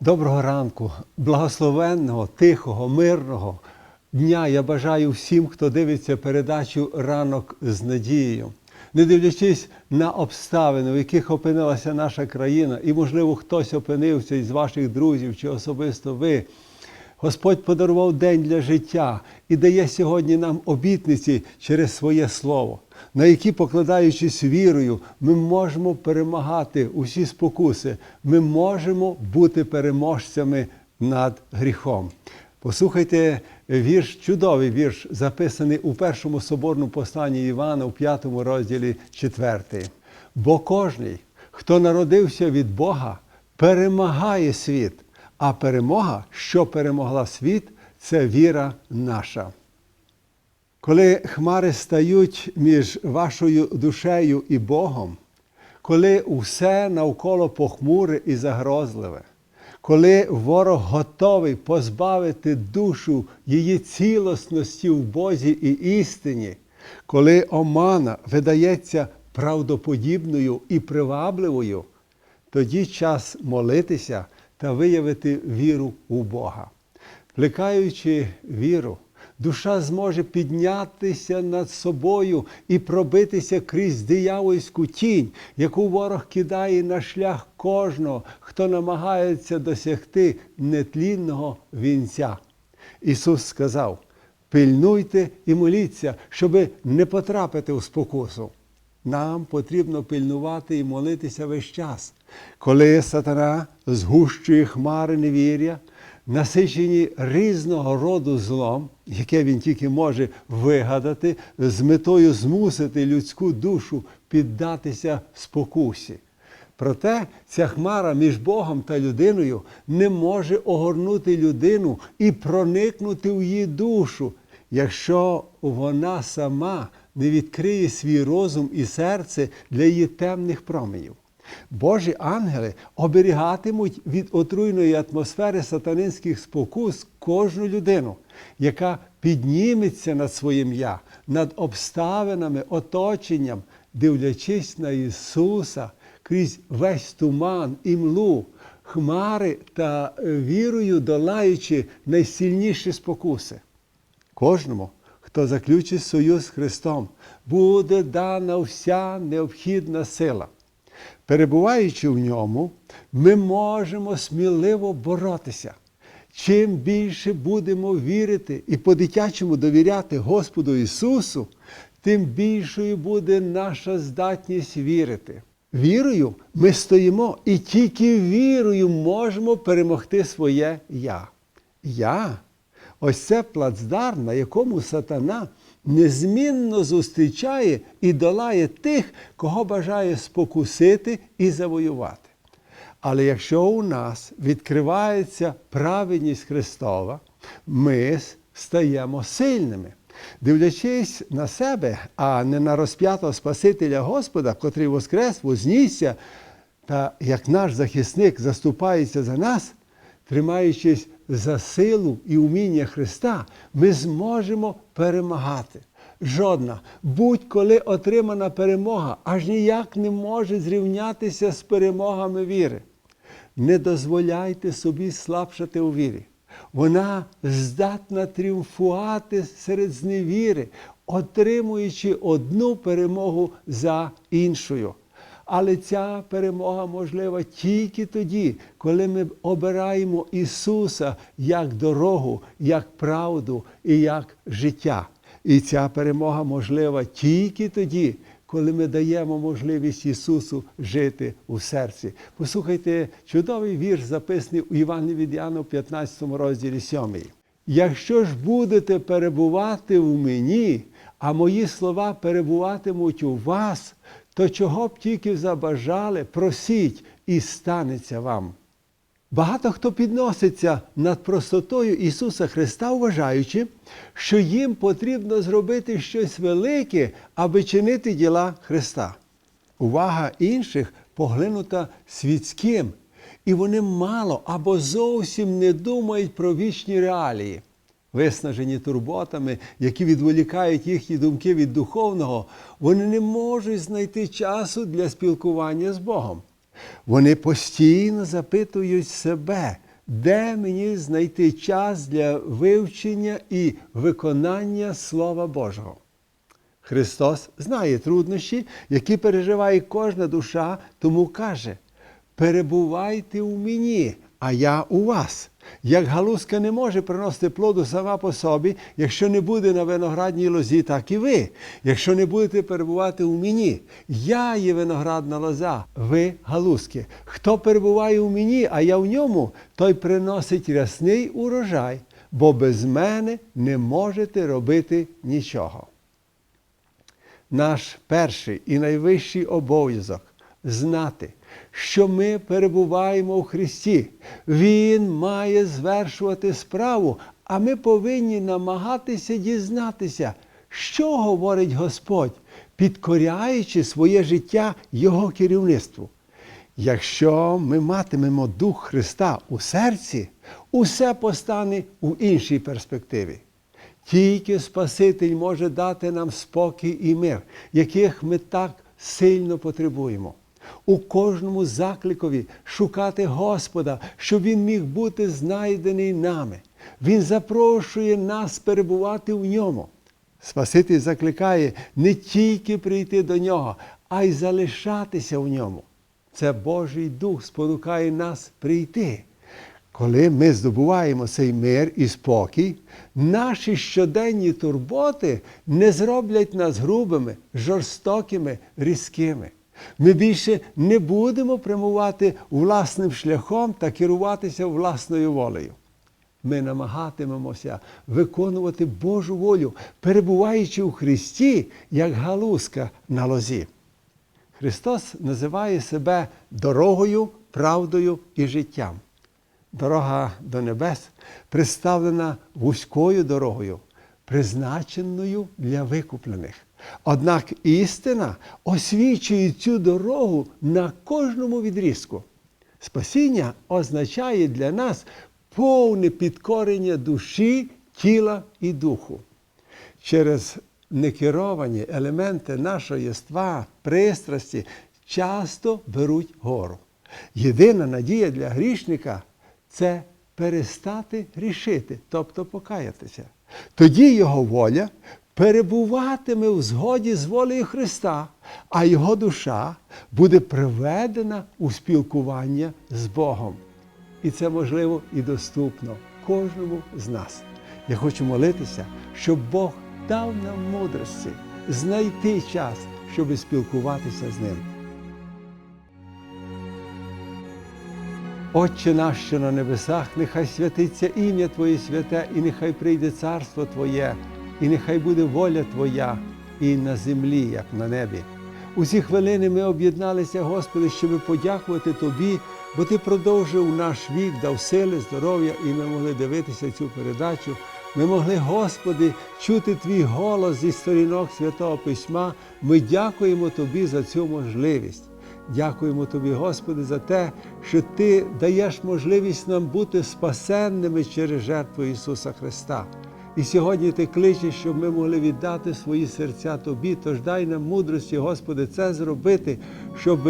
Доброго ранку, благословенного, тихого, мирного дня я бажаю всім, хто дивиться передачу ранок з надією. Не дивлячись на обставини, в яких опинилася наша країна, і, можливо, хтось опинився із ваших друзів чи особисто ви. Господь подарував день для життя і дає сьогодні нам обітниці через своє слово, на які, покладаючись вірою, ми можемо перемагати усі спокуси, ми можемо бути переможцями над гріхом. Послухайте вірш, чудовий вірш, записаний у першому соборному посланні Івана у п'ятому розділі 4. Бо кожний, хто народився від Бога, перемагає світ, а перемога, що перемогла світ, це віра наша. Коли хмари стають між вашою душею і Богом, коли усе навколо похмуре і загрозливе, коли ворог готовий позбавити душу її цілісності в Бозі і істині, коли омана видається правдоподібною і привабливою, тоді час молитися та виявити віру у Бога. Плекаючи віру, душа зможе піднятися над собою і пробитися крізь диявольську тінь, яку ворог кидає на шлях кожного, хто намагається досягти нетлінного вінця. Ісус сказав: пильнуйте і моліться, щоби не потрапити у спокусу. Нам потрібно пильнувати і молитися весь час, коли сатана згущує хмари невір'я, насичені різного роду злом, яке він тільки може вигадати, з метою змусити людську душу піддатися спокусі. Проте ця хмара між Богом та людиною не може огорнути людину і проникнути в її душу, якщо вона сама не відкриє свій розум і серце для її темних променів. Божі ангели оберігатимуть від отруйної атмосфери сатанинських спокус кожну людину, яка підніметься над своїм я, над обставинами, оточенням, дивлячись на Ісуса крізь весь туман і млу, хмари та вірою долаючи найсильніші спокуси. Кожному, хто заключить союз з Христом, буде дана вся необхідна сила. Перебуваючи в ньому, ми можемо сміливо боротися. Чим більше будемо вірити і по-дитячому довіряти Господу Ісусу, тим більшою буде наша здатність вірити. Вірою ми стоїмо і тільки вірою можемо перемогти своє Я. Я ось це плацдарм, на якому сатана незмінно зустрічає і долає тих, кого бажає спокусити і завоювати. Але якщо у нас відкривається праведність Христова, ми стаємо сильними. Дивлячись на себе, а не на розп'ятого Спасителя Господа, котрий воскрес, вознісся, та як наш захисник заступається за нас, тримаючись за силу і уміння Христа, ми зможемо перемагати. Жодна будь-коли отримана перемога аж ніяк не може зрівнятися з перемогами віри. Не дозволяйте собі слабшати у вірі. Вона здатна тріумфувати серед зневіри, отримуючи одну перемогу за іншою. Але ця перемога можлива тільки тоді, коли ми обираємо Ісуса як дорогу, як правду і як життя. І ця перемога можлива тільки тоді, коли ми даємо можливість Ісусу жити у серці. Послухайте чудовий вірш, записаний у Івані від Яна в 15 розділі 7. Якщо ж будете перебувати в мені, а мої слова перебуватимуть у вас, то чого б тільки забажали, просіть, і станеться вам. Багато хто підноситься над простотою Ісуса Христа, вважаючи, що їм потрібно зробити щось велике, аби чинити діла Христа. Увага інших поглинута світським, і вони мало або зовсім не думають про вічні реалії. Виснажені турботами, які відволікають їхні думки від духовного, вони не можуть знайти часу для спілкування з Богом. Вони постійно запитують себе, де мені знайти час для вивчення і виконання Слова Божого. Христос знає труднощі, які переживає кожна душа, тому каже: перебувайте у мені, а я у вас. Як галузка не може приносити плоду сама по собі, якщо не буде на виноградній лозі, так і ви. Якщо не будете перебувати у мені, я є виноградна лоза, ви галузки. Хто перебуває у мені, а я в ньому, той приносить рясний урожай, бо без мене не можете робити нічого. Наш перший і найвищий обов'язок знати, що ми перебуваємо у Христі. Він має звершувати справу, а ми повинні намагатися дізнатися, що говорить Господь, підкоряючи своє життя Його керівництву. Якщо ми матимемо Дух Христа у серці, усе постане у іншій перспективі. Тільки Спаситель може дати нам спокій і мир, яких ми так сильно потребуємо. У кожному закликові шукати Господа, щоб Він міг бути знайдений нами. Він запрошує нас перебувати в ньому. Спаситель закликає не тільки прийти до нього, а й залишатися в ньому. Це Божий Дух спонукає нас прийти. Коли ми здобуваємо цей мир і спокій, наші щоденні турботи не зроблять нас грубими, жорстокими, різкими. Ми більше не будемо прямувати власним шляхом та керуватися власною волею. Ми намагатимемося виконувати Божу волю, перебуваючи у Христі, як галузка на лозі. Христос називає себе дорогою, правдою і життям. Дорога до небес представлена вузькою дорогою, призначеною для викуплених. Однак істина освічує цю дорогу на кожному відрізку. Спасіння означає для нас повне підкорення душі, тіла і духу. Через некеровані елементи нашого єства, пристрасті часто беруть гору. Єдина надія для грішника це перестати грішити, тобто покаятися. Тоді його воля перебуватиме в згоді з волею Христа, а його душа буде приведена у спілкування з Богом. І це можливо і доступно кожному з нас. Я хочу молитися, щоб Бог дав нам мудрості знайти час, щоб спілкуватися з ним. Отче наш, що на небесах, нехай святиться ім'я Твоє святе, і нехай прийде царство Твоє, і нехай буде воля Твоя і на землі, як на небі. У ці хвилини ми об'єдналися, Господи, щоб подякувати Тобі, бо Ти продовжив наш вік, дав сили, здоров'я, і ми могли дивитися цю передачу. Ми могли, Господи, чути Твій голос зі сторінок Святого Письма. Ми дякуємо Тобі за цю можливість. Дякуємо Тобі, Господи, за те, що Ти даєш можливість нам бути спасенними через жертву Ісуса Христа. І сьогодні Ти кличеш, щоб ми могли віддати свої серця Тобі, тож дай нам мудрості, Господи, це зробити, щоб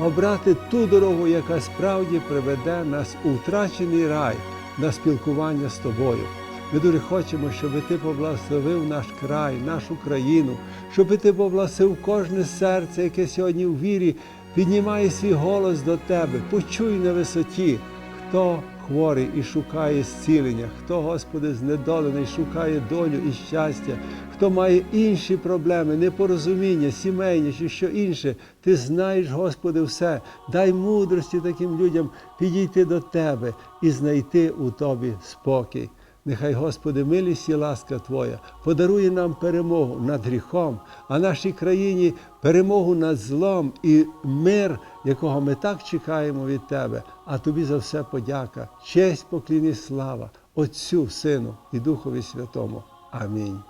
обрати ту дорогу, яка справді приведе нас у втрачений рай на спілкування з Тобою. Ми дуже хочемо, щоб Ти поблагословив наш край, нашу країну, щоб Ти поблагословив кожне серце, яке сьогодні в вірі піднімає свій голос до Тебе. Почуй на висоті, хто хворий і шукає зцілення, хто, Господи, знедолений, шукає долю і щастя, хто має інші проблеми, непорозуміння, сімейні чи що інше. Ти знаєш, Господи, все. Дай мудрості таким людям підійти до Тебе і знайти у Тобі спокій. Нехай, Господи, милість і ласка Твоя подарує нам перемогу над гріхом, а нашій країні перемогу над злом і мир, якого ми так чекаємо від Тебе. А Тобі за все подяка, честь, поклін слава Отцю, Сину і Духові Святому. Амінь.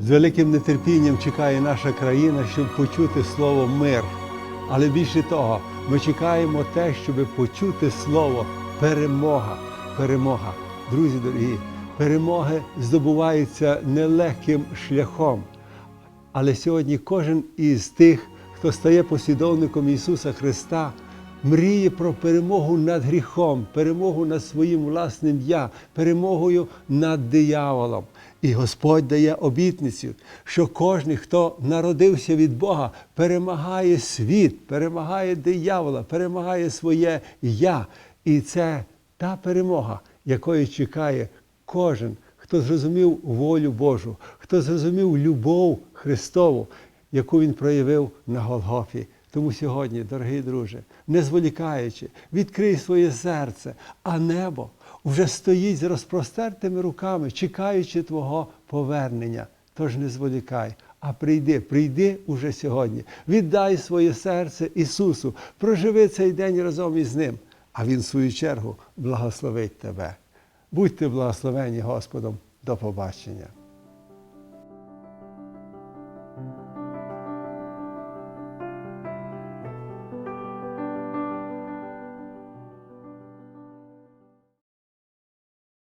З великим нетерпінням чекає наша країна, щоб почути слово мир. Але більше того, ми чекаємо те, щоб почути слово перемога. Перемога. Друзі дорогі, перемоги здобуваються нелегким шляхом. Але сьогодні кожен із тих, хто стає послідовником Ісуса Христа, мріє про перемогу над гріхом, перемогу над своїм власним я, перемогою над дияволом. І Господь дає обітницю, що кожен, хто народився від Бога, перемагає світ, перемагає диявола, перемагає своє я. І це та перемога, якої чекає кожен, хто зрозумів волю Божу, хто зрозумів любов Христову, яку Він проявив на Голгофі. Тому сьогодні, дорогий друже, не зволікаючи, відкрий своє серце, а небо вже стоїть з розпростертими руками, чекаючи Твого повернення. Тож не зволікай, а прийди, прийди уже сьогодні. Віддай своє серце Ісусу, проживи цей день разом із Ним, а Він, в свою чергу, благословить тебе. Будьте благословені Господом. До побачення.